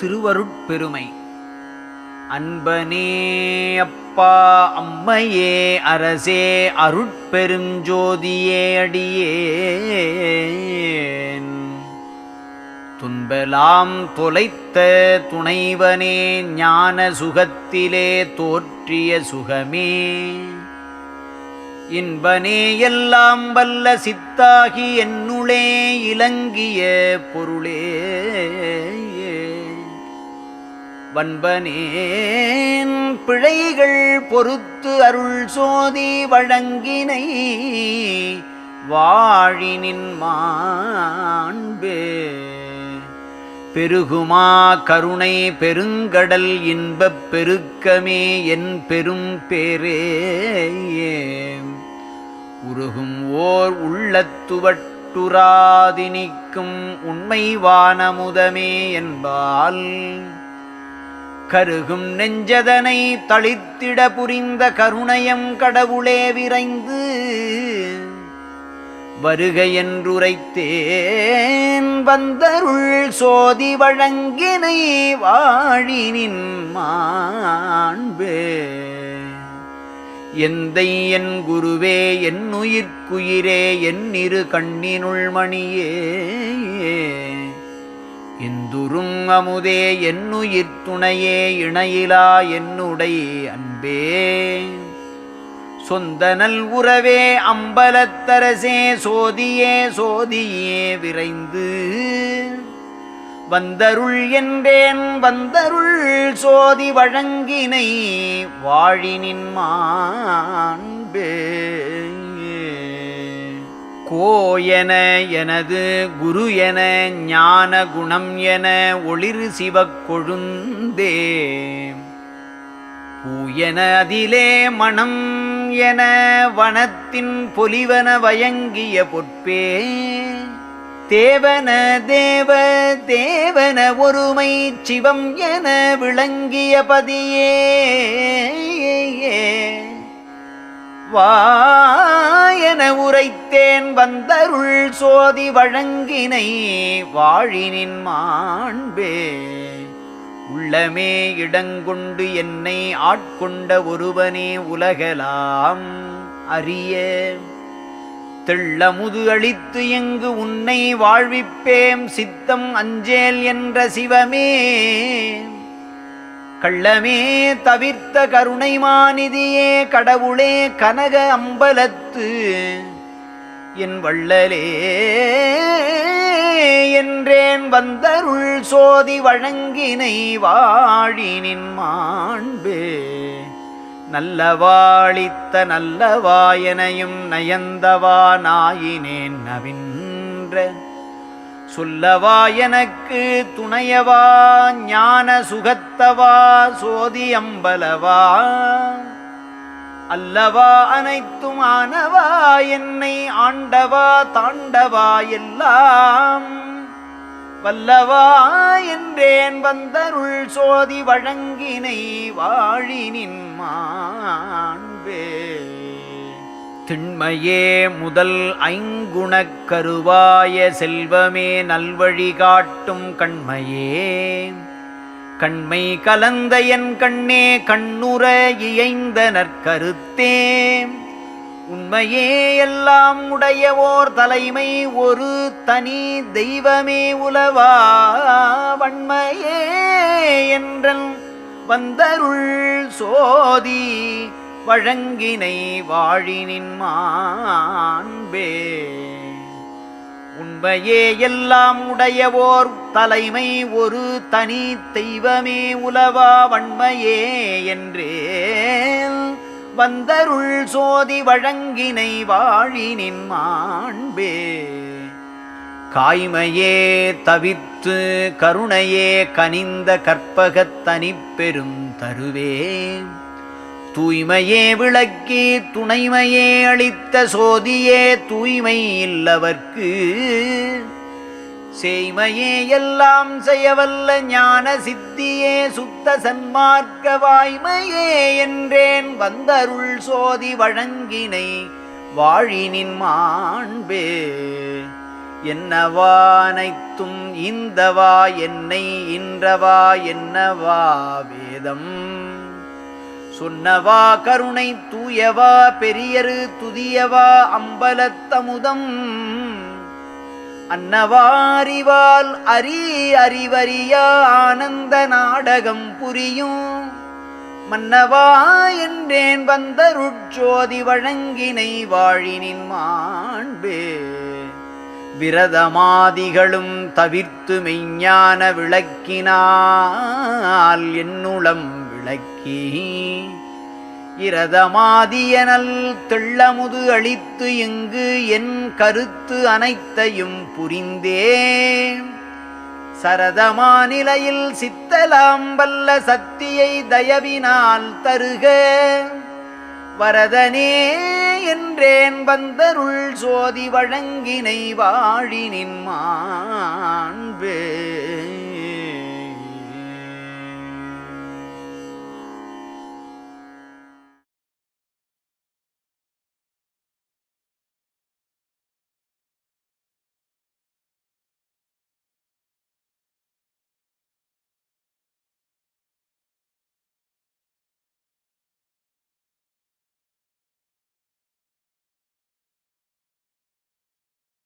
திருவருட்பெருமை. அன்பனே அப்பா அம்மையே அரசே அருட்பெருஞ்சோதியே அடியேன். துன்பலாம் தொலைத்த துணைவனே ஞான சுகத்திலே தோற்றிய சுகமே. இன்பனே எல்லாம் வல்ல சித்தாகி என்னுளே இலங்கிய பொருளே. வன்பனேன் பிழைகள் பொறுத்து அருள் சோதி வழங்கினை வாழினின் மாண்பே. பெருகுமா கருணை பெருங்கடல் இன்பப் பெருக்கமே என் பெரும் பேரே உருகும் ஓர் உள்ளத்துவட்டுராதினிக்கும் உண்மை வானமுதமே என்பால் கருகும் நெஞ்சதனை தளித்திட புரிந்த கருணையம் கடவுளே விரைந்து வருக என்றுரைத்தேன் வந்தருள் சோதி வழங்கினை வாழினின் மாண்பே. எந்தை என் குருவே என் உயிர்க்குயிரே என் இரு கண்ணினுள் மணியே. இந்துருங்கமுதே என்னுயிர் துணையே இணையிலா என்னுடைய அன்பே. சொந்த நல் உறவே அம்பலத்தரசே சோதியே சோதியே விரைந்து. வந்தருள் என்றேன் வந்தருள் சோதி வழங்கினை வாழினின் மாண்பே. கோயன எனது குரு என ஞான குணம் என ஒளிரு சிவக்கொழுந்தே பூயன அதிலே மணம் என வனத்தின் பொலிவன வயங்கிய பொற்பே. தேவன தேவ தேவன ஒருமை சிவம் என விளங்கிய பதியே. வா உரைத்தேன் வந்தருள் சோதி வழங்கினை வாழினின் மாண்பே. உள்ளமே இடங்கொண்டு என்னை ஆட்கொண்ட ஒருவனே உலகலாம் அறிய. தெள்ளமுது அளித்து எங்கு உன்னை வாழ்விப்பேம் சித்தம் அஞ்சேல் என்ற சிவமே. கள்ளமே தவிர்த்த கருணைமாநிதியே கடவுளே கனக அம்பலத்து. என் வள்ளலே என்றேன் வந்தருள் சோதி வழங்கினை வாழினின் மாண்பே. நல்லவாளித்த நல்லவாயனையும் நயந்தவா நாயினேன் நவின்ற. சொல்லவா எனக்கு துணையவா ஞான சுகத்தவா சோதி அம்பலவா? அல்லவா அனைத்தும் ஆனவா என்னை ஆண்டவா தாண்டவா எல்லாம்? வல்லவா என்றேன் வந்தருள் சோதி வழங்கினை வாழினின் மான் திண்மையே முதல் ஐங்குணக் கருவாய செல்வமே நல்வழி காட்டும் கண்மையே. கண்மை கலந்த என் கண்ணே கண்ணுற இயைந்த நற்கருத்தே. உண்மையே எல்லாம் உடையவோர் தலைமை ஒரு தனி தெய்வமே உலவா. வன்மையே என்றன் வந்தருள் சோதி வழங்கினை வாழினின் மாண்பே. உண்மையே எல்லாம் உடையவோர் தலைமை ஒரு தனி தெய்வமே உலவா வன்மையே என்றே வந்தருள் சோதி வழங்கினை வாழினின் மாண்பே. காய்மையே தவித்து கருணையே கனிந்த கற்பகத் தனிப்பெரும் தருவே. தூய்மையே விளக்கி துணைமையே அளித்த சோதியே தூய்மை இல்லவர்க்கு. செய்மையே எல்லாம் செய்யவல்ல ஞான சித்தியே சுத்த சன்மார்க்க வாய்மையே என்றேன் வந்தருள் சோதி வழங்கினை வாழினின் மாண்பே. என்னவானைத்தும் இந்தவா என்னை இன்றவா என்னவா வேதம்? சொன்னவா கருணை தூயவா பெரியரு துதியவா அம்பலத்தமுதம் அன்னவாரிவால் அரி அறிவறியா ஆனந்த நாடகம் புரியும். மன்னவா என்றேன் வந்த ருட்சோதி வழங்கினை வாழினின் மாண்பே. விரதமாதிகளும் தவிர்த்து மெய்ஞான விளக்கினால் என்னுளம் விளக்கி. இரதமாதியனல் தெள்ளமுது அளித்து இங்கு என் கருத்து அனைத்தையும் புரிந்தே சரதமானிலையில் சித்தலாம் வல்ல சக்தியை தயவினால் தருக. வரதனே என்றேன் வந்தருள் சோதி வழங்கினை வாழினின் மாண்பே.